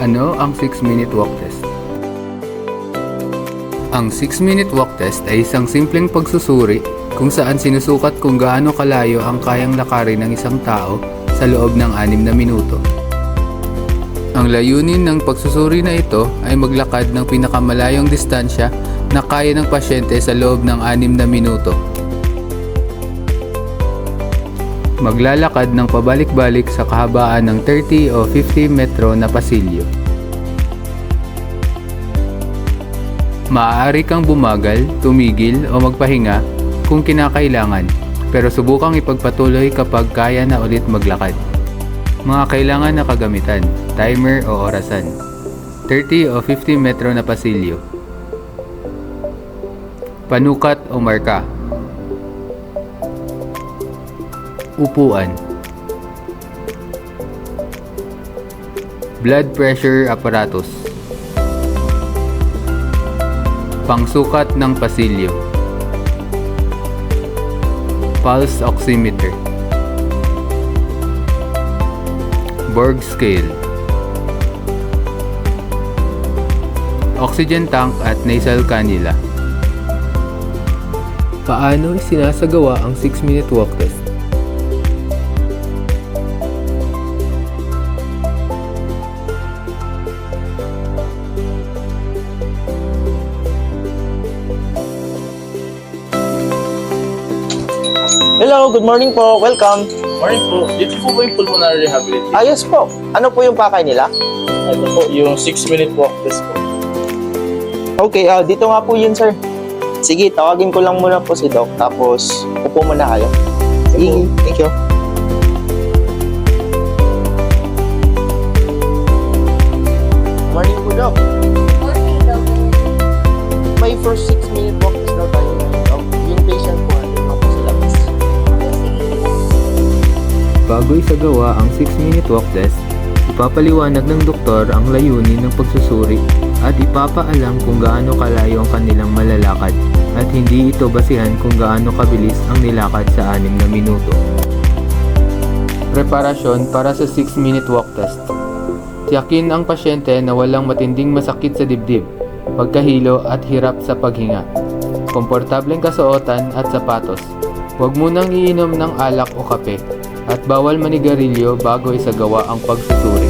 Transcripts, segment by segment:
Ano ang 6-minute walk test? Ang 6-minute walk test ay isang simpleng pagsusuri kung saan sinusukat kung gaano kalayo ang kayang lakarin ng isang tao sa loob ng 6 na minuto. Ang layunin ng pagsusuri na ito ay maglakad ng pinakamalayong distansya na kaya ng pasyente sa loob ng 6 na minuto. Maglalakad ng pabalik-balik sa kahabaan ng 30 o 50 metro na pasilyo. Maaari kang bumagal, tumigil o magpahinga kung kinakailangan, pero subukang ipagpatuloy kapag kaya na ulit maglakad. Mga kailangan na kagamitan, timer o orasan. 30 o 50 metro na pasilyo. Panukat o marka. Upuan. Blood pressure apparatus. Pangsukat ng pasilyo. Pulse oximeter. Borg scale. Oxygen tank at nasal cannula. Paano isinasagawa ang 6-minute walk test? Hello, good morning po. Welcome. Morning po. Dito po ba yung pulmonary rehabilitation? Ayos po. Ano po yung pakay nila? Ito po, yung 6-minute walk test po. Okay, ah, dito nga po yun, sir. Sige, tawagin ko lang muna po si Doc. Tapos, upo muna kayo. Sige, thank you. Morning po, Doc. Bago isagawa ang 6-minute walk test, ipapaliwanag ng doktor ang layunin ng pagsusuri at ipapaalam kung gaano kalayo ang kanilang malalakad at hindi ito basihan kung gaano kabilis ang nilakad sa 6 na minuto. Preparasyon para sa 6-minute walk test. Tiyakin ang pasyente na walang matinding masakit sa dibdib, pagkahilo at hirap sa paghinga. Komportableng kasuotan at sapatos. Huwag munang iinom ng alak o kape at bawal manigarilyo bago isagawa ang pagsusuri.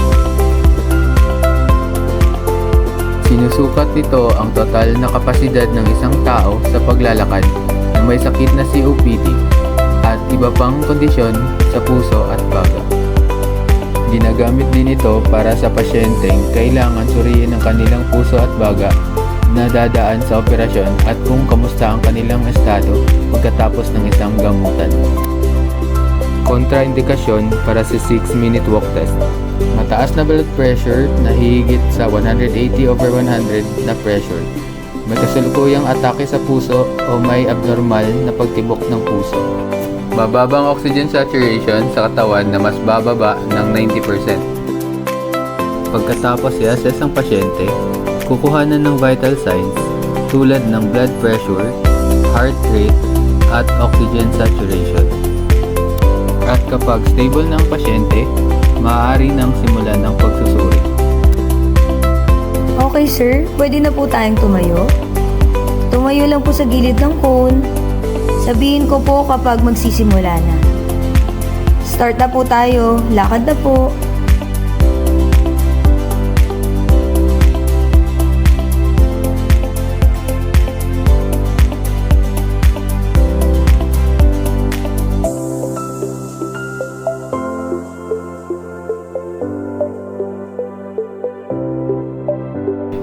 Sinusukat nito ang total na kapasidad ng isang tao sa paglalakad na may sakit na COPD at iba pang kondisyon sa puso at baga. Ginagamit din ito para sa pasyenteng kailangan suriin ang kanilang puso at baga na dadaan sa operasyon at kung kamusta ang kanilang estado pagkatapos ng isang gamutan. Kontraindikasyon para sa 6-minute walk test. Mataas na blood pressure na hihigit sa 180 over 100 na pressure. May kasalukuyang atake sa puso o may abnormal na pagtibok ng puso. Bababang oxygen saturation sa katawan na mas bababa ng 90%. Pagkatapos i-assess ang pasyente, kukuhanan ng vital signs tulad ng blood pressure, heart rate, at oxygen saturation. At kapag stable ang pasyente, maaari nang simulan ang pagsusuri. Okay, sir. Pwede na po tayong tumayo. Tumayo lang po sa gilid ng cone. Sabihin ko po kapag magsisimula na. Start na po tayo. Lakad na po.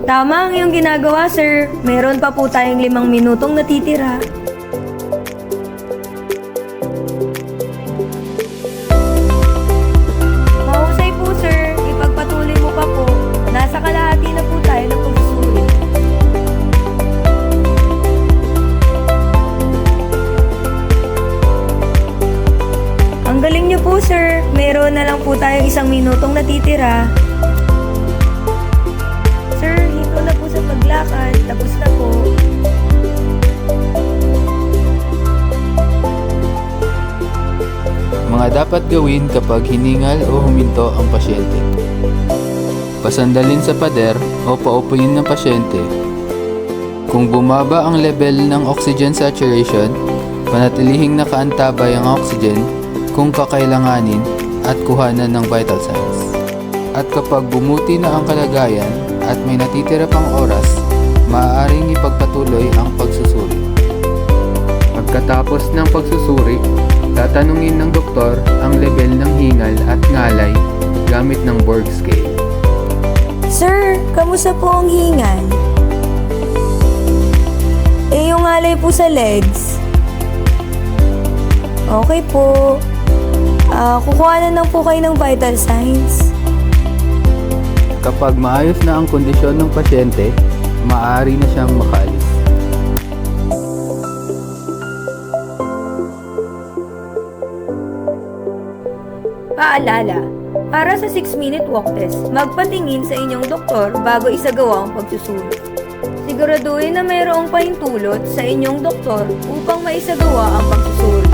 Tama ang iyong ginagawa, sir. Meron pa po tayong limang minutong natitira. Mahusay po, sir. Ipagpatuloy mo pa po. Nasa kalahati na po tayo ng pagsusuri. Ang galing niyo po, sir. Meron na lang po tayong isang minutong natitira. Sa paglakad. Tapos na po. Mga dapat gawin kapag hiningal o huminto ang pasyente. pasandalin sa pader o paupuin ng pasyente. Kung bumaba ang level ng oxygen saturation, panatilihing nakaantabay ang oxygen kung kakailanganin at kuhanan ng vital signs. At kapag bumuti na ang kalagayan at may natitira pang oras, maaaring ipagpatuloy ang pagsusuri. Pagkatapos ng pagsusuri, tatanungin ng doktor ang level ng hingal at ngalay gamit ng Borg scale. Sir, kamusta po ang hingal? Eh, yung alay po sa legs. Okay po. Ah, kukuha na lang po kayo ng vital signs. Kapag maayos na ang kondisyon ng pasyente, maaari na siyang makaalis. Paalala, para sa 6-minute walk test, magpatingin sa inyong doktor bago isagawa ang pagsusuri. Siguraduhin na mayroong pahintulot sa inyong doktor upang maisagawa ang pagsusuri.